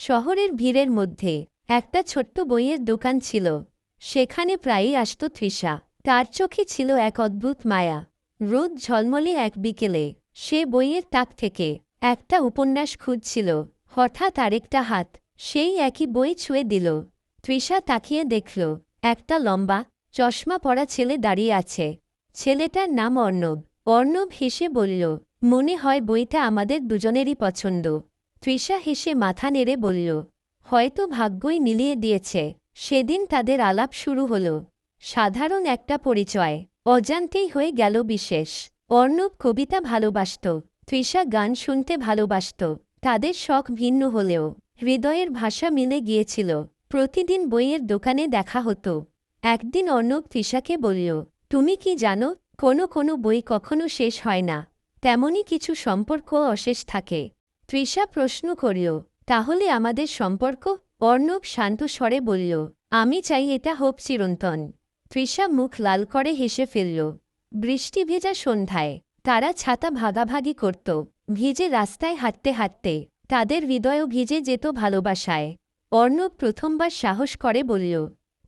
শহরের ভিড়ের মধ্যে একটা ছোট্ট বইয়ের দোকান ছিল। সেখানে প্রায়ই আসত তৃষা। তার চোখে ছিল এক অদ্ভুত মায়া। রোদ ঝলমলে এক বিকেলে সে বইয়ের তাক থেকে একটা উপন্যাস খুঁজছিল। হঠাৎ আরেকটা হাত সেই একই বই ছুঁয়ে দিল। তৃষা তাকিয়ে দেখল, একটা লম্বা, চশমা পরা ছেলে দাঁড়িয়ে আছে। ছেলেটার নাম অর্ণব। অর্ণব হেসে বলল, মনে হয় বইটা আমাদের দুজনেরই পছন্দ। তৃষা হেসে মাথা নেড়ে বলল, হয়তো ভাগ্যই মিলিয়ে দিয়েছে। সেদিন তাদের আলাপ শুরু হল। সাধারণ একটা পরিচয়। অজান্তেই হয়ে গেল বিশেষ। অর্ণব কবিতা ভালোবাসত। তৃষা গান শুনতে ভালোবাসত। তাদের শখ ভিন্ন হলেও হৃদয়ের ভাষা মিলে গিয়েছিল। প্রতিদিন বইয়ের দোকানে দেখা হতো। একদিন অর্ণব তৃষাকে বলল, তুমি কি জানো, কোনো কোনো বই কখনো শেষ হয় না। তেমনই কিছু সম্পর্ক অশেষ থাকে। তৃষা প্রশ্ন করল, তাহলে আমাদের সম্পর্ক অর্ণব শান্ত স্বরে বলল, আমি চাই এটা হোক চিরন্তন। তৃষা মুখ লাল করে হেসে ফেলল, বৃষ্টি ভেজা সন্ধ্যায়, তারা ছাতা ভাগাভাগি করত, ভিজে রাস্তায় হাঁটতে হাঁটতে, তাদের হৃদয়ও ভিজে যেত ভালোবাসায়। অর্ণব প্রথমবার সাহস করে বলল,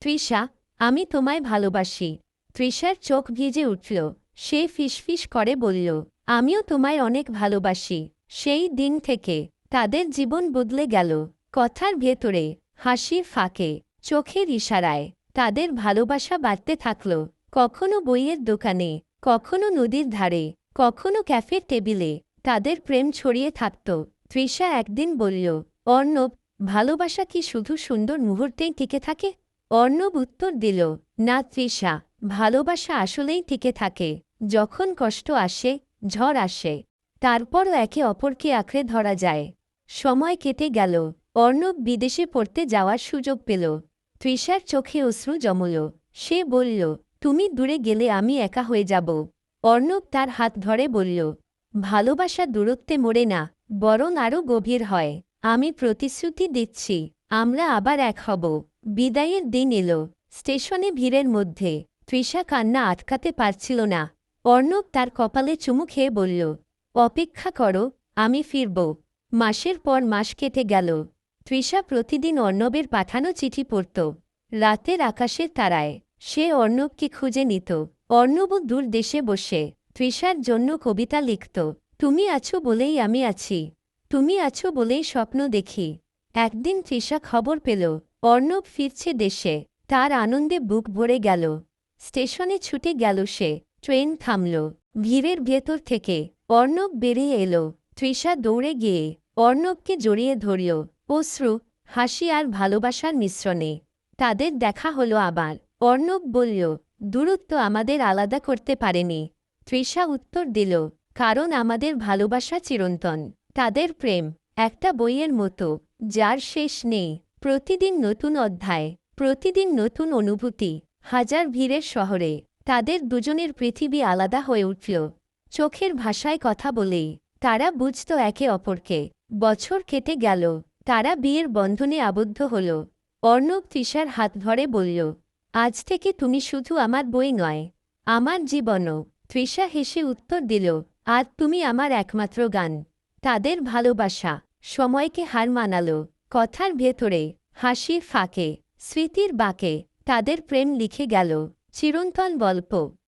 তৃষা, আমি তোমায় ভালোবাসি। তৃষার চোখ ভিজে উঠল, সে ফিসফিস করে বলল, আমিও তোমায় অনেক ভালোবাসি। সেই দিন থেকে তাদের জীবন বদলে গেল। কথার ভেতরে হাসির ফাঁকে, চোখের ইশারায় তাদের ভালোবাসা বাড়তে থাকল। কখনো বইয়ের দোকানে, কখনো নদীর ধারে, কখনো ক্যাফের টেবিলে তাদের প্রেম ছড়িয়ে থাকত। তৃষা একদিন বলল, অর্ণব, ভালোবাসা কি শুধু সুন্দর মুহূর্তেই টিকে থাকে? অর্ণব উত্তর দিল, না তৃষা, ভালোবাসা আসলেই টিকে থাকে। যখন কষ্ট আসে, ঝড় আসে। তারপরও একে অপরকে আঁকড়ে ধরা যায়। সময় কেটে গেল। অর্ণব বিদেশে পড়তে যাওয়ার সুযোগ পেল। তৃষার চোখে অশ্রু জমল। সে বলল, তুমি দূরে গেলে আমি একা হয়ে যাব। অর্ণব তার হাত ধরে বলল, ভালোবাসা দূরত্বে মরে না, বরং আরও গভীর হয়। আমি প্রতিশ্রুতি দিচ্ছি, আমরা আবার এক হব। বিদায়ের দিন এলো। স্টেশনে ভিড়ের মধ্যে তৃষা কান্না আটকাতে পারছিল না। অর্ণব তার কপালে চুমু খেয়ে বলল অপেক্ষা করো, আমি ফিরব। মাসের পর মাস কেটে গেল। তৃষা প্রতিদিন অর্ণবের পাঠানো চিঠি পড়ত। রাতের আকাশের তারায় সে অর্ণবকে খুঁজে নিত। অর্ণবও দূর দেশে বসে তৃষার জন্য কবিতা লিখত। তুমি আছো বলেই আমি আছি। তুমি আছো বলেই স্বপ্ন দেখি। একদিন তৃষা খবর পেল, অর্ণব ফিরছে দেশে। তার আনন্দে বুক ভরে গেল। স্টেশনে ছুটে গেল সে। ট্রেন থামল। ভিড়ের ভেতর থেকে অর্ণব বেরিয়ে এলো। তৃষা দৌড়ে গিয়ে অর্ণবকে জড়িয়ে ধরল। অশ্রু, হাসি আর ভালোবাসার মিশ্রণে। তাদের দেখা হলো আবার। অর্ণব বলল, দূরত্ব আমাদের আলাদা করতে পারেনি। তৃষা উত্তর দিল, কারণ আমাদের ভালোবাসা চিরন্তন। তাদের প্রেম একটা বইয়ের মতো, যার শেষ নেই। প্রতিদিন নতুন অধ্যায়, প্রতিদিন নতুন অনুভূতি, হাজার ভিড়ের শহরে। তাদের দুজনের পৃথিবী আলাদা হয়ে উঠল। চোখের ভাষায় কথা বলেই। তারা বুঝত একে অপরকে। বছর কেটে গেল। তারা বিয়ের বন্ধনে আবদ্ধ হল। অর্ণব তৃষার হাত ধরে বলল, আজ থেকে তুমি শুধু আমার বই নয়, আমার জীবনও। তৃষা হেসে উত্তর দিল আর তুমি আমার একমাত্র গান। তাদের ভালোবাসা সময়কে হার মানালো। কথার ভেতরে হাসির ফাঁকে, স্মৃতির বাঁকে তাদের প্রেম লিখে গেল। চিরন্তন গল্প।